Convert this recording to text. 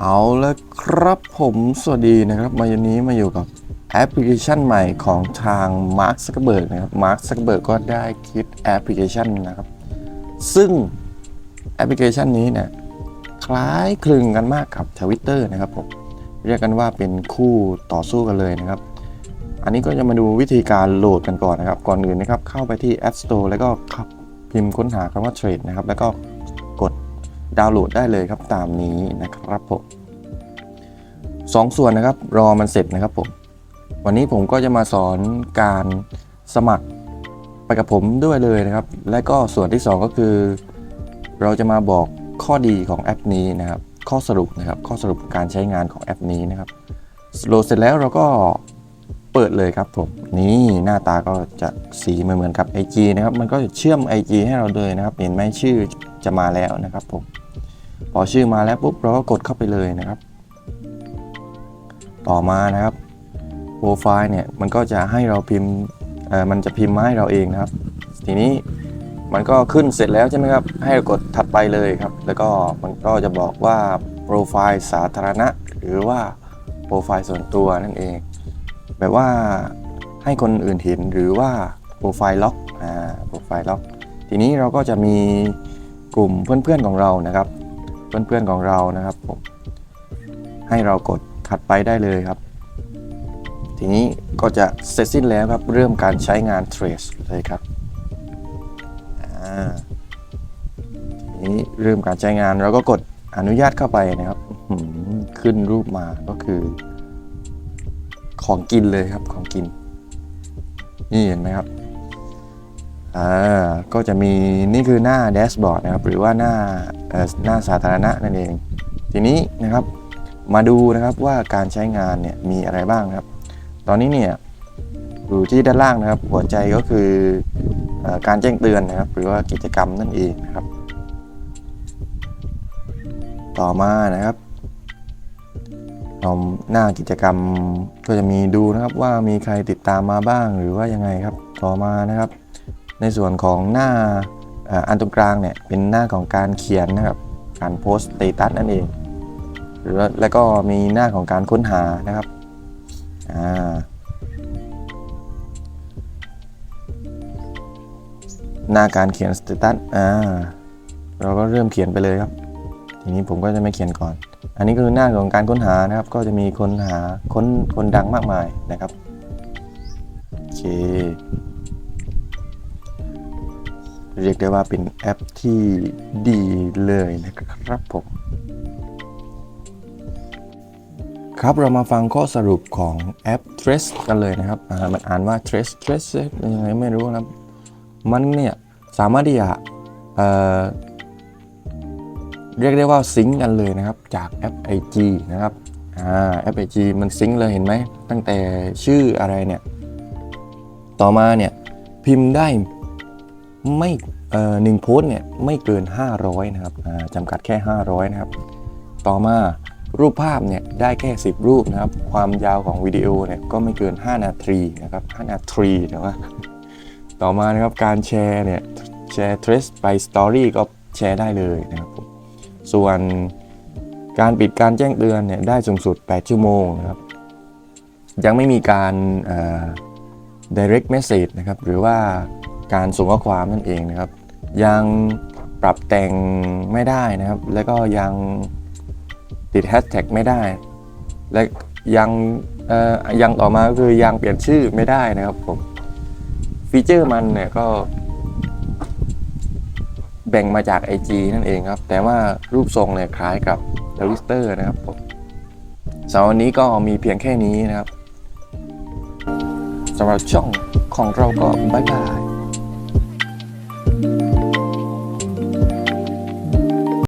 เอาละครับผมสวัสดีนะครับมาวันนี้มาอยู่กับแอปพลิเคชันใหม่ของทาง Mark Zuckerberg นะครับ Mark Zuckerberg ก็ได้คิดแอปพลิเคชันนะครับ ซึ่งแอปพลิเคชันนี้เนี่ยคล้ายคลึงกันมากกับ Twitter นะครับผมเรียกกันว่าเป็นคู่ต่อสู้กันเลยนะครับ อันนี้ก็จะมาดูวิธีการโหลดกันก่อนนะครับ ก่อนอื่นนะครับเข้าไปที่ App Store แล้วก็พิมพ์ค้นหาคำว่า Trade นะครับแล้วก็ ดาวน์โหลดได้เลยครับตามนี้นะครับผมสองส่วนนะครับรอมันเสร็จนะครับผมวันนี้ผมก็จะมาสอนการสมัครไปกับผมด้วยเลยนะครับ และก็ส่วนที่สองก็คือ เราจะมาบอกข้อดีของแอปนี้นะครับ ข้อสรุปนะครับ ข้อสรุปการใช้งานของแอปนี้นะครับโหลดเสร็จแล้วเราก็เปิดเลยครับผมนี่หน้าตาก็จะสีเหมือนเหมือนกับ IG นะครับ มันก็จะเชื่อม IG ให้เราเลยนะครับ เห็นไหมชื่อจะมาแล้วนะครับผม พอชื่อมาแล้วปุ๊บเราก็กดเข้าไปเลยนะครับ ต่อมานะครับโปรไฟล์เนี่ยมันก็จะให้เราพิมพ์มันจะพิมพ์มาให้เราเองนะครับ ทีนี้มันก็ขึ้นเสร็จแล้วใช่ไหมครับ ให้เรากดถัดไปเลยครับ แล้วก็มันก็จะบอกว่าโปรไฟล์สาธารณะ หรือว่าโปรไฟล์ส่วนตัวนั่นเอง แบบว่าให้คนอื่นเห็นหรือว่าโปรไฟล์ล็อกอ่าโปรไฟล์ล็อก ทีนี้เราก็จะมีกลุ่มเพื่อนๆของเรานะครับ เพื่อนๆของเรานะครับผมให้เรากดถัดไปได้เลยครับ ทีนี้ก็จะเสร็จสิ้นแล้วครับเริ่มการใช้งาน Trace เลยครับอ่าทีนี้เริ่มการใช้งานเราก็กดอนุญาตเข้าไปนะครับขึ้นรูปมาก็คือ ของกินเลยครับของกิน นี่เห็นไหมครับอ่าก็จะมีนี่คือหน้าแดชบอร์ดนะครับ หรือว่าหน้า หน้าสาธารณะนั่นเอง ทีนี้นะครับมาดูนะครับว่าการใช้งานเนี่ยมีอะไรบ้างครับ ตอนนี้เนี่ยอยู่ที่ด้านล่างนะครับ หัวใจก็คืออการแจ้งเตือนนะครับ หรือว่ากิจกรรมนั่นเองนะครับ ต่อมานะครับเราหน้ากิจกรรมก็จะมีดูนะครับว่ามีใครติดตามมาบ้างหรือว่ายังไงครับ ต่อมานะครับ ในส่วนของหน้า อันตรงกลางเนี่ยเป็นหน้าของการเขียนนะครับ การโพสต์สเตตัสนั่นเองหรือว่าแล้วก็มีหน้าของการค้นหานะครับอ่าหน้าการเขียนสเตตัสอ่าเราก็เริ่มเขียนไปเลยครับ ทีนี้ผมก็จะไม่เขียนก่อน อันนี้คือหน้าของการค้นหานะครับ ก็จะมีคนหาคนคนดังมากมายนะครับโอเค เรียกได้ว่าเป็นแอปที่ดีเลยนะครับผมครับเรามาฟังข้อสรุปของแอป Trace กันเลยนะครับอ่ามันอ่านว่า Trace Trace ยังไงไม่รู้นะมันเนี่ยสามารถที่จะเอ่อเรียกได้ว่าซิงกันเลยนะครับจากแอป IG นะครับอ่าแอป IG มันซิงก์เลยเห็นไหมตั้งแต่ชื่ออะไรเนี่ย ต่อมาเนี่ยพิมพ์ได้ ไม่เอ่อหนึ่งโพสเนี่ยไม่เกิน 500 นะครับจำกัดแค่ 500 นะครับ ต่อมารูปภาพเนี่ยได้แค่ 10 รูปนะครับ ความยาวของวิดีโอเนี่ยก็ไม่เกิน 5 นาทีนะครับ5นาทีนะว่าต่อมานะครับการแชร์เนี่ยแชร์ Trace ไป Story ก็แชร์ได้เลยนะครับผมส่วนการปิดการแจ้งเตือนเนี่ยได้สูงสุด 8 ชั่วโมงนะครับ ยังไม่มีการเอ่อ direct message นะครับ หรือว่า การส่งข้อความนั่นเองนะครับ ยังปรับแต่งไม่ได้นะครับ แล้วก็ยังติดแฮชแท็กไม่ได้ และยังเอ่อยังต่อมาก็คือยังเปลี่ยนชื่อไม่ได้นะครับผมฟีเจอร์มันเนี่ยก็แบ่งมาจาก IG นั่นเองครับ แต่ว่ารูปทรงเนี่ยคล้ายกับ t w i t t e r นะครับผมสำหรับวันนี้ก็มีเพียงแค่นี้นะครับสำหรับช่องของเราก็บ๊ายบาย